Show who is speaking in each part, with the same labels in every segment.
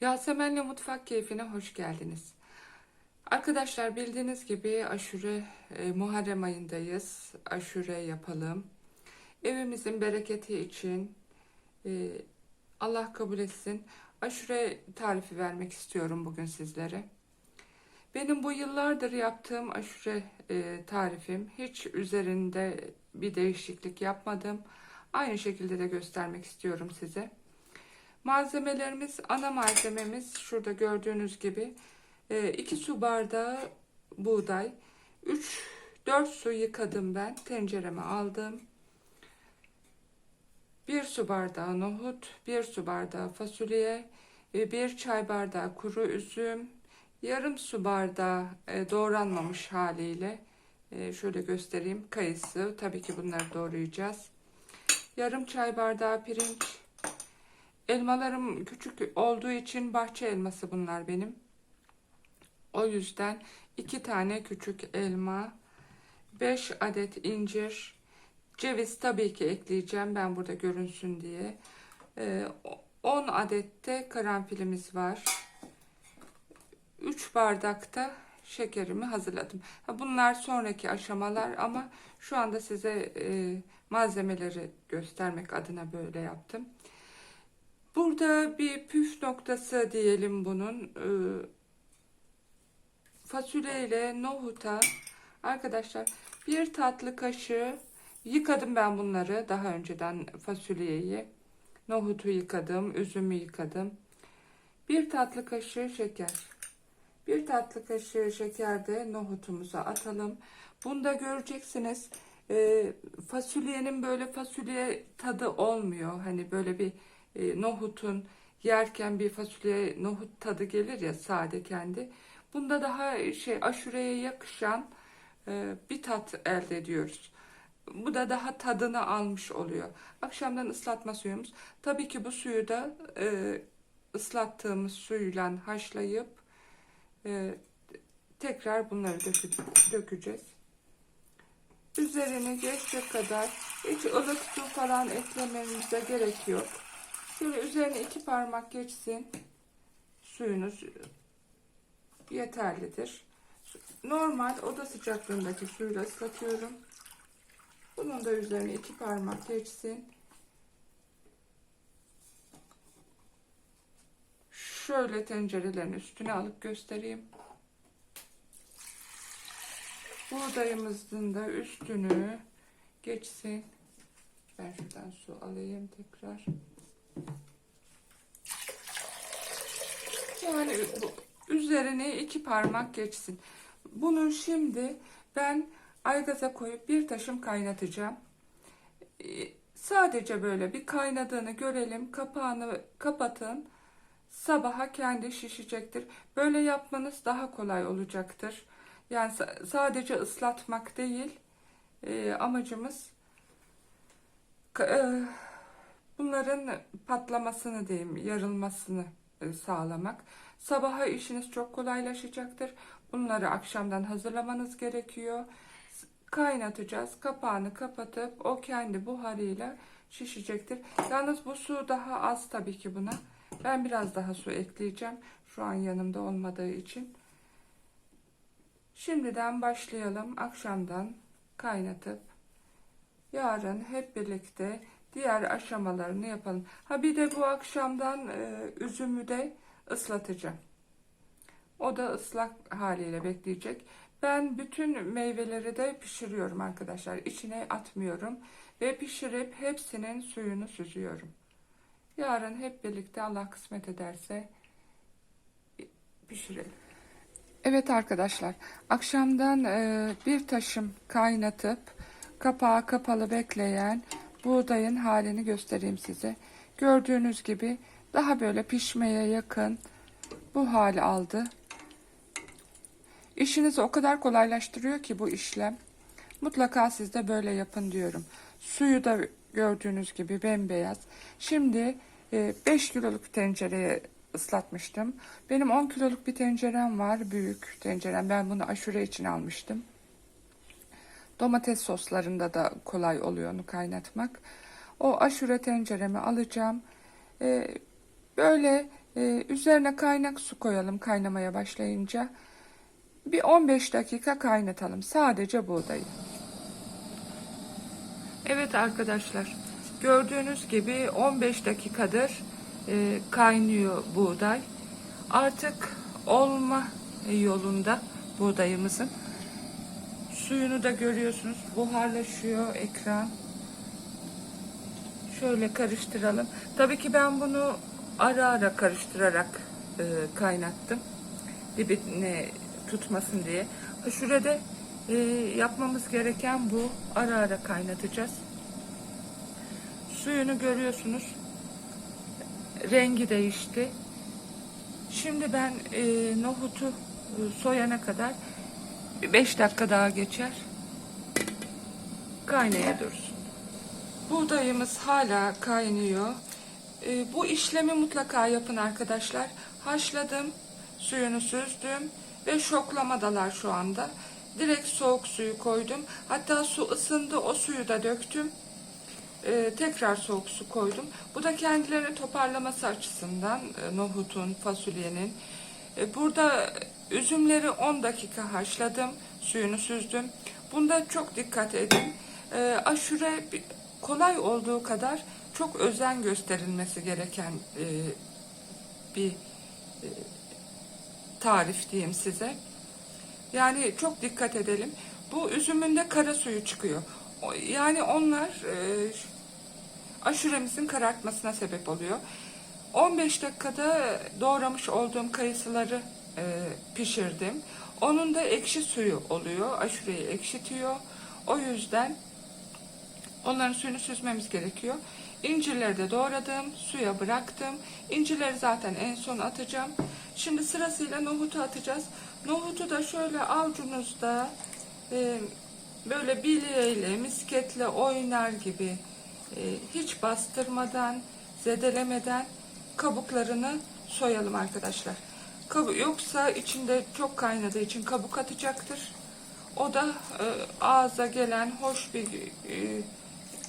Speaker 1: Yasemen'le Mutfak Keyfine hoş geldiniz. Arkadaşlar bildiğiniz gibi aşure e, Muharrem ayındayız. Aşure yapalım. Evimizin bereketi için e, Allah kabul etsin. Aşure tarifi vermek istiyorum bugün sizlere. Benim bu yıllardır yaptığım aşure e, tarifim hiç üzerinde bir değişiklik yapmadım. Aynı şekilde de göstermek istiyorum size. Malzemelerimiz, ana malzememiz şurada gördüğünüz gibi 2 su bardağı buğday, 3 4 su yıkadım ben, tencereme aldım. 1 su bardağı nohut, 1 su bardağı fasulye, 1 çay bardağı kuru üzüm, yarım su bardağı e, doğranmamış haliyle e, şöyle göstereyim kayısı, tabii ki bunları doğrayacağız. Yarım çay bardağı pirinç, Elmalarım küçük olduğu için bahçe elması bunlar benim. O yüzden iki tane küçük elma, 5 adet incir, ceviz tabii ki ekleyeceğim ben burada görünsün diye. 10 adet de karanfilimiz var. 3 bardakta şekerimi hazırladım. Bunlar sonraki aşamalar ama şu anda size e, malzemeleri göstermek adına böyle yaptım. Burada bir püf noktası diyelim bunun. Ee, fasulye ile nohuta arkadaşlar bir tatlı kaşığı yıkadım ben bunları daha önceden fasulyeyi. Nohutu yıkadım, üzümü yıkadım. Bir tatlı kaşığı şeker. Bir tatlı kaşığı şeker de nohutumuza atalım. Bunda göreceksiniz e, fasulyenin böyle fasulye tadı olmuyor. Hani böyle bir e, nohutun yerken bir fasulye nohut tadı gelir ya sade kendi. Bunda daha şey aşureye yakışan e, bir tat elde ediyoruz. Bu da daha tadını almış oluyor. Akşamdan ıslatma suyumuz. Tabii ki bu suyu da e, ıslattığımız suyla haşlayıp e, tekrar bunları dökü, dökeceğiz. Üzerine geçecek kadar hiç ılık su falan eklememize gerek yok. Şöyle üzerine iki parmak geçsin. Suyunuz yeterlidir. Normal oda sıcaklığındaki suyla ıslatıyorum. Bunun da üzerine iki parmak geçsin. Şöyle tencerelerin üstüne alıp göstereyim. Buğdayımızın da üstünü geçsin. Ben şuradan su alayım tekrar. Yani üzerine iki parmak geçsin. Bunun şimdi ben aygaza koyup bir taşım kaynatacağım. Ee, sadece böyle bir kaynadığını görelim. Kapağını kapatın. Sabaha kendi şişecektir. Böyle yapmanız daha kolay olacaktır. Yani sadece ıslatmak değil. E, amacımız e, bunların patlamasını diyeyim, yarılmasını e, sağlamak. Sabaha işiniz çok kolaylaşacaktır. Bunları akşamdan hazırlamanız gerekiyor. Kaynatacağız. Kapağını kapatıp o kendi buharıyla şişecektir. Yalnız bu su daha az tabii ki buna. Ben biraz daha su ekleyeceğim. Şu an yanımda olmadığı için. Şimdiden başlayalım. Akşamdan kaynatıp yarın hep birlikte diğer aşamalarını yapalım. Ha bir de bu akşamdan e, üzümü de ıslatacağım. O da ıslak haliyle bekleyecek. Ben bütün meyveleri de pişiriyorum arkadaşlar. İçine atmıyorum ve pişirip hepsinin suyunu süzüyorum. Yarın hep birlikte Allah kısmet ederse pişirelim. Evet arkadaşlar, akşamdan e, bir taşım kaynatıp kapağı kapalı bekleyen buğdayın halini göstereyim size. Gördüğünüz gibi daha böyle pişmeye yakın bu hali aldı. İşinizi o kadar kolaylaştırıyor ki bu işlem. Mutlaka siz de böyle yapın diyorum. Suyu da gördüğünüz gibi bembeyaz. Şimdi 5 e, kiloluk tencereye ıslatmıştım. Benim 10 kiloluk bir tencerem var. Büyük tencerem. Ben bunu aşure için almıştım. Domates soslarında da kolay oluyor onu kaynatmak. O aşure tenceremi alacağım. Ee, böyle Ee, üzerine kaynak su koyalım kaynamaya başlayınca. Bir 15 dakika kaynatalım. Sadece buğdayı. Evet arkadaşlar. Gördüğünüz gibi 15 dakikadır e, kaynıyor buğday. Artık olma yolunda buğdayımızın. Suyunu da görüyorsunuz. Buharlaşıyor ekran. Şöyle karıştıralım. Tabii ki ben bunu ara ara karıştırarak e, kaynattım. Dibine tutmasın diye. Şurada e, yapmamız gereken bu. Ara ara kaynatacağız. Suyunu görüyorsunuz. Rengi değişti. Şimdi ben e, nohutu e, soyana kadar 5 dakika daha geçer. Kaynaya dursun. Buğdayımız hala kaynıyor. E, bu işlemi mutlaka yapın arkadaşlar. Haşladım, suyunu süzdüm ve şoklamadalar şu anda. Direkt soğuk suyu koydum. Hatta su ısındı, o suyu da döktüm. E, tekrar soğuk su koydum. Bu da kendilerini toparlaması açısından e, nohutun, fasulyenin. E, burada üzümleri 10 dakika haşladım, suyunu süzdüm. Bunda çok dikkat edin. E, aşure kolay olduğu kadar çok özen gösterilmesi gereken e, bir e, tarif diyeyim size. Yani çok dikkat edelim. Bu üzümünde kara suyu çıkıyor. Yani onlar e, aşuremizin karartmasına sebep oluyor. 15 dakikada doğramış olduğum kayısıları e, pişirdim. Onun da ekşi suyu oluyor. Aşureyi ekşitiyor. O yüzden onların suyunu süzmemiz gerekiyor. İncirleri de doğradım. Suya bıraktım. İncirleri zaten en son atacağım. Şimdi sırasıyla nohutu atacağız. Nohutu da şöyle avucunuzda e, böyle bileğiyle, misketle oynar gibi e, hiç bastırmadan, zedelemeden kabuklarını soyalım arkadaşlar. Kabu yoksa içinde çok kaynadığı için kabuk atacaktır. O da e, ağza gelen hoş bir e,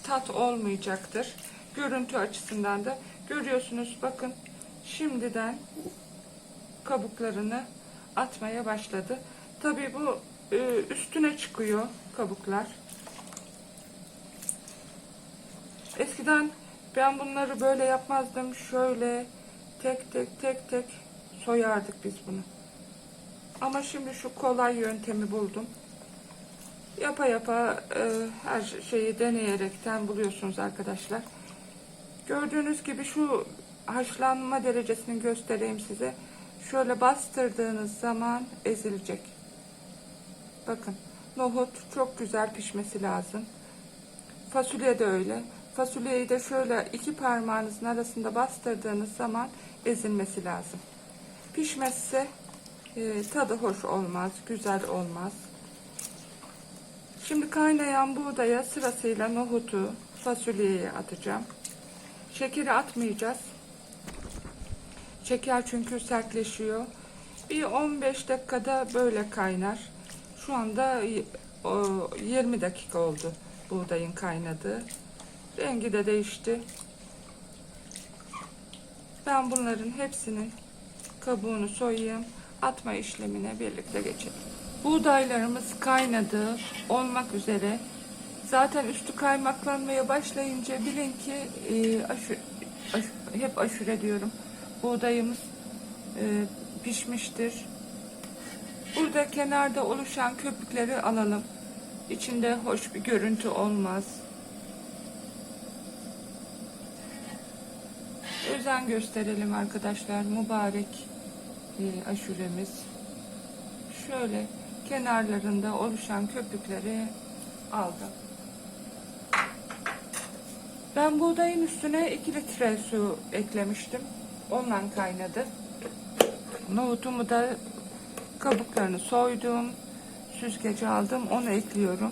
Speaker 1: tat olmayacaktır. Görüntü açısından da görüyorsunuz bakın şimdiden kabuklarını atmaya başladı. Tabii bu e, üstüne çıkıyor kabuklar. Eskiden ben bunları böyle yapmazdım. Şöyle tek tek tek tek soyardık biz bunu. Ama şimdi şu kolay yöntemi buldum. Yapa yapa e, her şeyi deneyerekten buluyorsunuz arkadaşlar. Gördüğünüz gibi şu haşlanma derecesini göstereyim size. Şöyle bastırdığınız zaman ezilecek. Bakın nohut çok güzel pişmesi lazım. Fasulye de öyle. Fasulyeyi de şöyle iki parmağınızın arasında bastırdığınız zaman ezilmesi lazım. Pişmezse e, tadı hoş olmaz, güzel olmaz. Şimdi kaynayan buğdaya sırasıyla nohutu, fasulyeyi atacağım. Şekeri atmayacağız. Şeker çünkü sertleşiyor. Bir 15 dakikada böyle kaynar. Şu anda y- o 20 dakika oldu buğdayın kaynadığı. Rengi de değişti. Ben bunların hepsinin kabuğunu soyayım. Atma işlemine birlikte geçelim. Buğdaylarımız kaynadı olmak üzere. Zaten üstü kaymaklanmaya başlayınca bilin ki e, aşı, aş- hep aşure diyorum. Buğdayımız e, pişmiştir. Burada kenarda oluşan köpükleri alalım. İçinde hoş bir görüntü olmaz. Özen gösterelim arkadaşlar. Mübarek e, aşuremiz. Şöyle kenarlarında oluşan köpükleri aldım. Ben buğdayın üstüne 2 litre su eklemiştim. Ondan kaynadı. Nohutumu da kabuklarını soydum. Süzgeci aldım. Onu ekliyorum.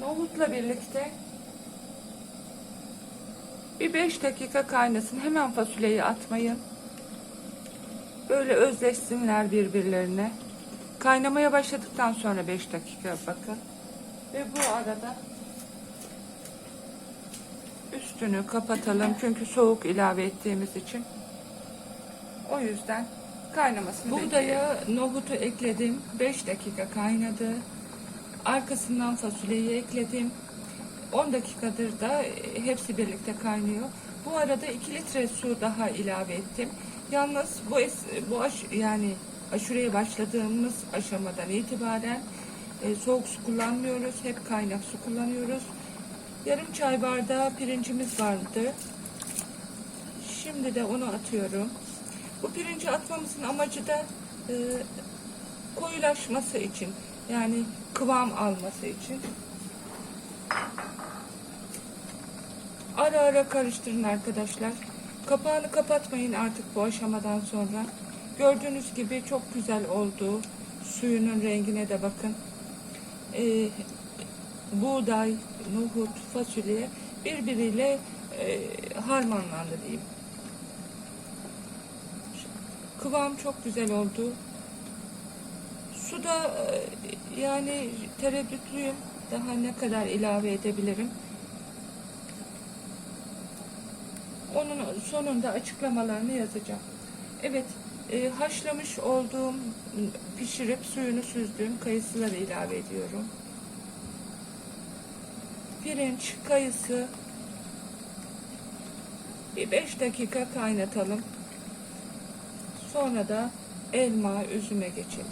Speaker 1: Nohutla birlikte bir 5 dakika kaynasın. Hemen fasulyeyi atmayın. Böyle özleşsinler birbirlerine. Kaynamaya başladıktan sonra 5 dakika bakın. Ve bu arada üstünü kapatalım. Çünkü soğuk ilave ettiğimiz için. O yüzden kaynamasını bekleyelim.
Speaker 2: Buğdaya nohutu ekledim. 5 dakika kaynadı. Arkasından fasulyeyi ekledim. 10 dakikadır da e, hepsi birlikte kaynıyor. Bu arada 2 litre su daha ilave ettim. Yalnız bu es, bu aş, yani aşureye başladığımız aşamadan itibaren e, soğuk su kullanmıyoruz. Hep kaynak su kullanıyoruz. Yarım çay bardağı pirincimiz vardı. Şimdi de onu atıyorum. Bu pirinci atmamızın amacı da e, koyulaşması için. Yani kıvam alması için. Ara ara karıştırın arkadaşlar. Kapağını kapatmayın artık bu aşamadan sonra. Gördüğünüz gibi çok güzel oldu. Suyunun rengine de bakın. Ee, buğday, nohut, fasulye birbiriyle e, harmanlandı diyeyim. Kıvam çok güzel oldu. Suda e, yani tereddütlüyüm. Daha ne kadar ilave edebilirim? Onun sonunda açıklamalarını yazacağım. Evet, e, haşlamış olduğum, pişirip suyunu süzdüğüm kayısıları ilave ediyorum. Pirinç, kayısı bir 5 dakika kaynatalım. Sonra da elma, üzüme geçelim.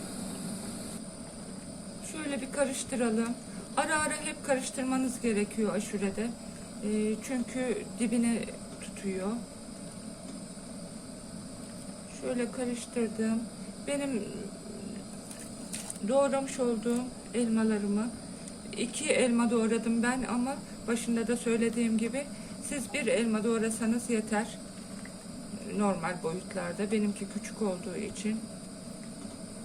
Speaker 2: Şöyle bir karıştıralım. Ara ara hep karıştırmanız gerekiyor aşurede. Ee, çünkü dibine tutuyor. Şöyle karıştırdım. Benim doğramış olduğum elmalarımı iki elma doğradım ben ama başında da söylediğim gibi siz bir elma doğrasanız yeter. Normal boyutlarda. Benimki küçük olduğu için.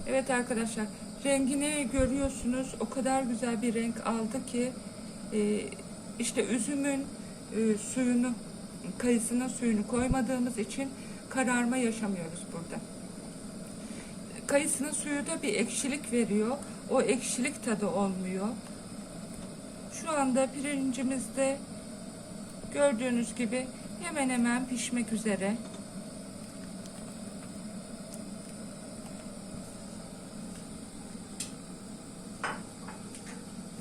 Speaker 2: Evet arkadaşlar rengini görüyorsunuz. O kadar güzel bir renk aldı ki e, işte üzümün e, suyunu kayısının suyunu koymadığımız için kararma yaşamıyoruz burada. Kayısının suyu da bir ekşilik veriyor. O ekşilik tadı olmuyor. Şu anda pirincimiz de gördüğünüz gibi hemen hemen pişmek üzere.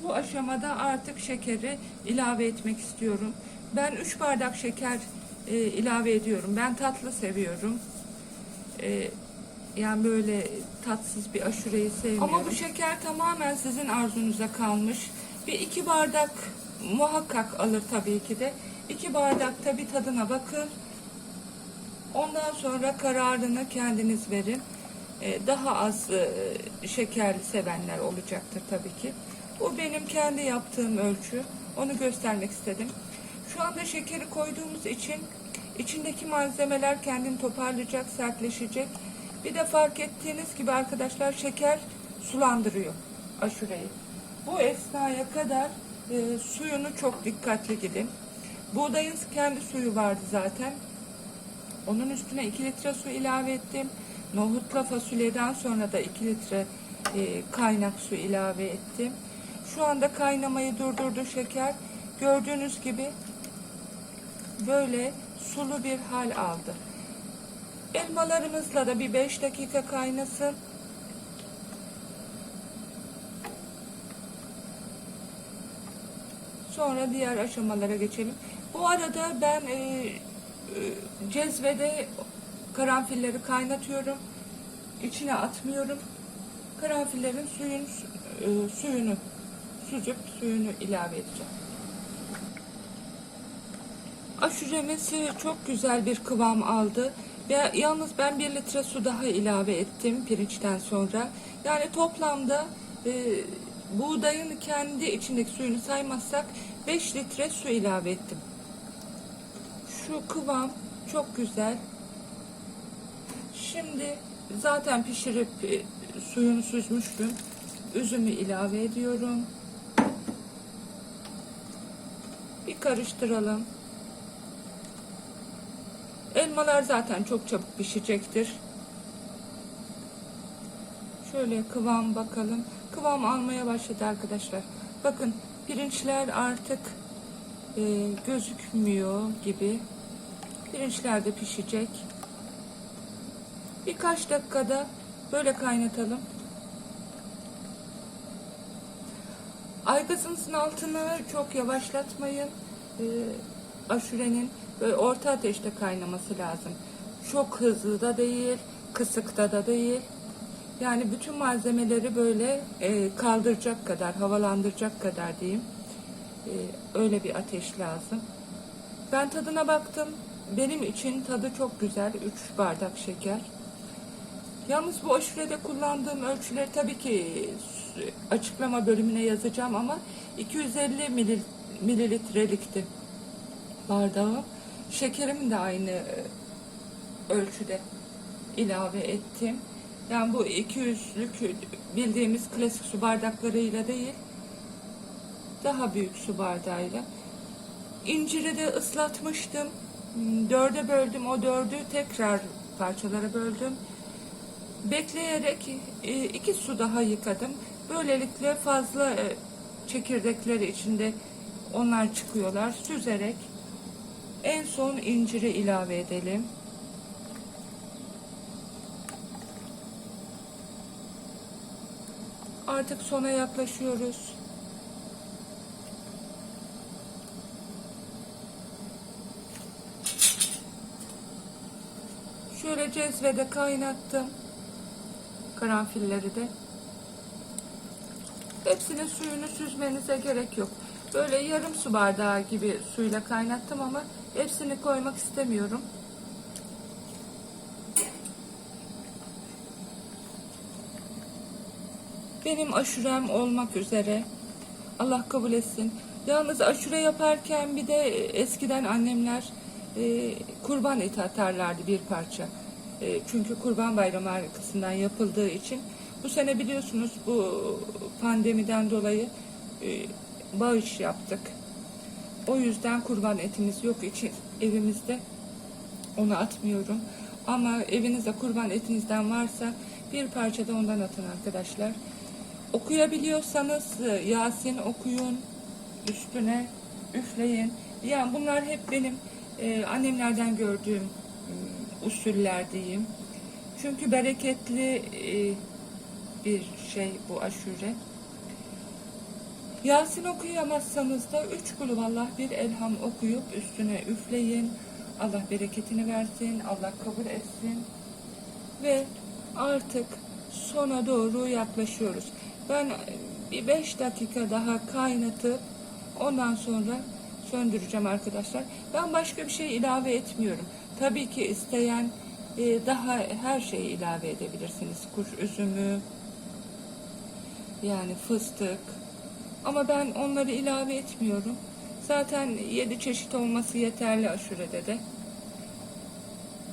Speaker 2: Bu aşamada artık şekeri ilave etmek istiyorum. Ben 3 bardak şeker e, ilave ediyorum. Ben tatlı seviyorum. E, yani böyle tatsız bir aşureyi sevmiyorum. Ama bu şeker tamamen sizin arzunuza kalmış. Bir iki bardak muhakkak alır tabii ki de. İki bardakta bir tadına bakın. Ondan sonra kararını kendiniz verin. E, daha az e, şekerli sevenler olacaktır tabii ki. Bu benim kendi yaptığım ölçü. Onu göstermek istedim. Şu anda şekeri koyduğumuz için içindeki malzemeler kendini toparlayacak, sertleşecek. Bir de fark ettiğiniz gibi arkadaşlar şeker sulandırıyor aşureyi. Bu esnaya kadar e, suyunu çok dikkatli gidin. Buğdayın kendi suyu vardı zaten. Onun üstüne 2 litre su ilave ettim. Nohutla fasulyeden sonra da 2 litre e, kaynak su ilave ettim. Şu anda kaynamayı durdurdu şeker. Gördüğünüz gibi böyle sulu bir hal aldı. Elmalarımızla da bir 5 dakika kaynasın. Sonra diğer aşamalara geçelim. Bu arada ben e, e, cezvede karanfilleri kaynatıyorum. İçine atmıyorum. Karanfillerin suyun e, suyunu süzüp suyunu ilave edeceğim. Aşuremiz çok güzel bir kıvam aldı. Ve yalnız ben bir litre su daha ilave ettim pirinçten sonra. Yani toplamda e, buğdayın kendi içindeki suyunu saymazsak 5 litre su ilave ettim. Şu kıvam çok güzel. Şimdi zaten pişirip e, suyunu süzmüştüm. Üzümü ilave ediyorum. Bir karıştıralım. Elmalar zaten çok çabuk pişecektir. Şöyle kıvam bakalım. Kıvam almaya başladı arkadaşlar. Bakın pirinçler artık e, gözükmüyor gibi. Pirinçler de pişecek. Birkaç dakikada böyle kaynatalım. Aygazınızın altını çok yavaşlatmayın. Ee, aşurenin orta ateşte kaynaması lazım. Çok hızlı da değil, kısıkta da değil. Yani bütün malzemeleri böyle e, kaldıracak kadar, havalandıracak kadar diyeyim. E, öyle bir ateş lazım. Ben tadına baktım. Benim için tadı çok güzel. 3 bardak şeker. Yalnız bu aşurede kullandığım ölçüleri tabii ki açıklama bölümüne yazacağım ama 250 milil, mililitrelikti bardağı. Şekerimi de aynı e, ölçüde ilave ettim. Yani bu 200'lük bildiğimiz klasik su bardaklarıyla değil, daha büyük su bardağıyla. İnciri de ıslatmıştım. Dörde böldüm. O dördü tekrar parçalara böldüm. Bekleyerek e, iki su daha yıkadım. Böylelikle fazla e, çekirdekleri içinde onlar çıkıyorlar. Süzerek en son inciri ilave edelim. Artık sona yaklaşıyoruz. Şöyle cezvede kaynattım. Karanfilleri de. Hepsinin suyunu süzmenize gerek yok. Böyle yarım su bardağı gibi suyla kaynattım ama hepsini koymak istemiyorum. Benim aşurem olmak üzere. Allah kabul etsin. Yalnız aşure yaparken bir de eskiden annemler e, kurban eti atarlardı bir parça. E, çünkü kurban bayramı arkasından yapıldığı için. Bu sene biliyorsunuz bu pandemiden dolayı e, bağış yaptık. O yüzden kurban etimiz yok için evimizde. Onu atmıyorum. Ama evinizde kurban etinizden varsa bir parça da ondan atın arkadaşlar. Okuyabiliyorsanız e, Yasin okuyun, üstüne üfleyin. Yani bunlar hep benim e, annemlerden gördüğüm usuller diyeyim. Çünkü bereketli e, bir şey bu aşure. Yasin okuyamazsanız da üç kulüvallah bir elham okuyup üstüne üfleyin. Allah bereketini versin, Allah kabul etsin. Ve artık sona doğru yaklaşıyoruz. Ben bir beş dakika daha kaynatıp ondan sonra söndüreceğim arkadaşlar. Ben başka bir şey ilave etmiyorum. Tabii ki isteyen e, daha her şeyi ilave edebilirsiniz. Kuş üzümü, yani fıstık. Ama ben onları ilave etmiyorum. Zaten yedi çeşit olması yeterli aşurede de.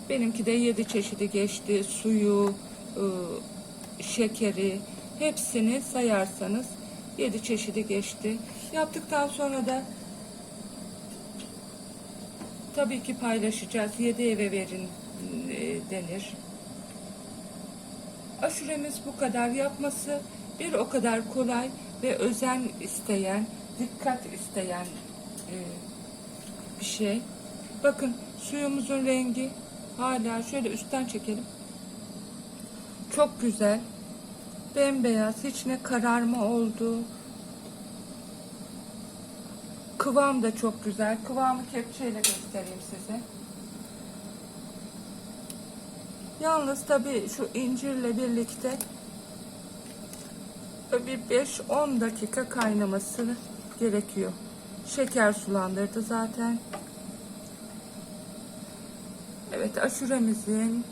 Speaker 2: Benimki de yedi çeşidi geçti. Suyu, ıı, şekeri, hepsini sayarsanız yedi çeşidi geçti. Yaptıktan sonra da tabii ki paylaşacağız. Yedi eve verin e, denir. Aşuremiz bu kadar yapması bir o kadar kolay ve özen isteyen, dikkat isteyen e, bir şey. Bakın suyumuzun rengi hala şöyle üstten çekelim. Çok güzel. Bembeyaz. Hiç ne kararma oldu. Kıvam da çok güzel. Kıvamı kepçeyle göstereyim size. Yalnız tabii şu incirle birlikte bir 5-10 dakika kaynaması gerekiyor. Şeker sulandırdı zaten. Evet aşuremizin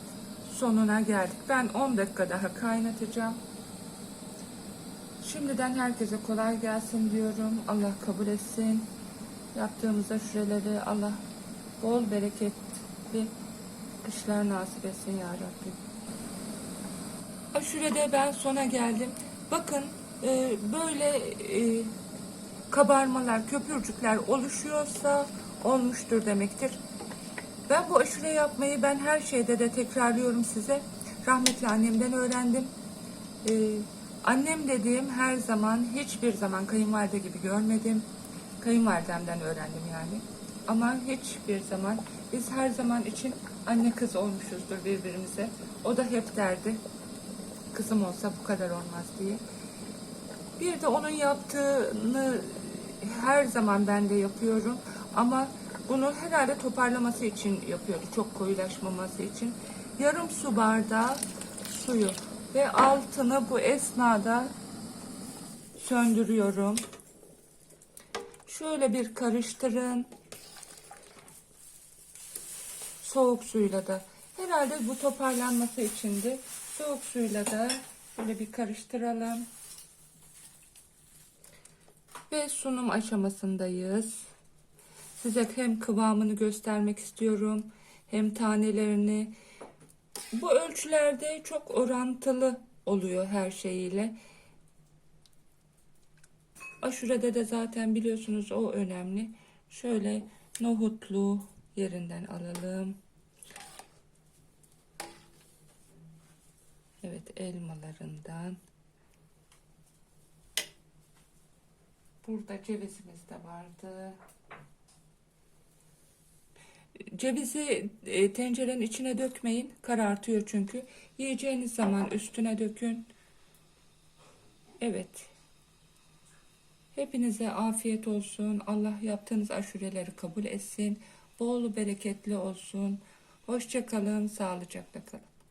Speaker 2: sonuna geldik. Ben 10 dakika daha kaynatacağım. Şimdiden herkese kolay gelsin diyorum. Allah kabul etsin. Yaptığımız aşureleri Allah bol bereketli kışlar nasip etsin ya Rabbi. Aşurede ben sona geldim. Bakın e, böyle e, kabarmalar, köpürcükler oluşuyorsa olmuştur demektir. Ben bu aşure yapmayı ben her şeyde de tekrarlıyorum size. Rahmetli annemden öğrendim. Ee, annem dediğim her zaman hiçbir zaman kayınvalide gibi görmedim. Kayınvalidemden öğrendim yani. Ama hiçbir zaman biz her zaman için anne kız olmuşuzdur birbirimize. O da hep derdi kızım olsa bu kadar olmaz diye. Bir de onun yaptığını her zaman ben de yapıyorum ama bunu herhalde toparlaması için yapıyordu. Çok koyulaşmaması için. Yarım su bardağı suyu ve altını bu esnada söndürüyorum. Şöyle bir karıştırın. Soğuk suyla da. Herhalde bu toparlanması içindi. Soğuk suyla da böyle bir karıştıralım. Ve sunum aşamasındayız. Size hem kıvamını göstermek istiyorum hem tanelerini. Bu ölçülerde çok orantılı oluyor her şeyiyle. Aşurede de zaten biliyorsunuz o önemli. Şöyle nohutlu yerinden alalım. Evet elmalarından. Burada cevizimiz de vardı. Cevizi e, tencerenin içine dökmeyin. Karartıyor çünkü. Yiyeceğiniz zaman üstüne dökün. Evet. Hepinize afiyet olsun. Allah yaptığınız aşureleri kabul etsin. Bol bereketli olsun. Hoşça kalın, sağlıcakla kalın.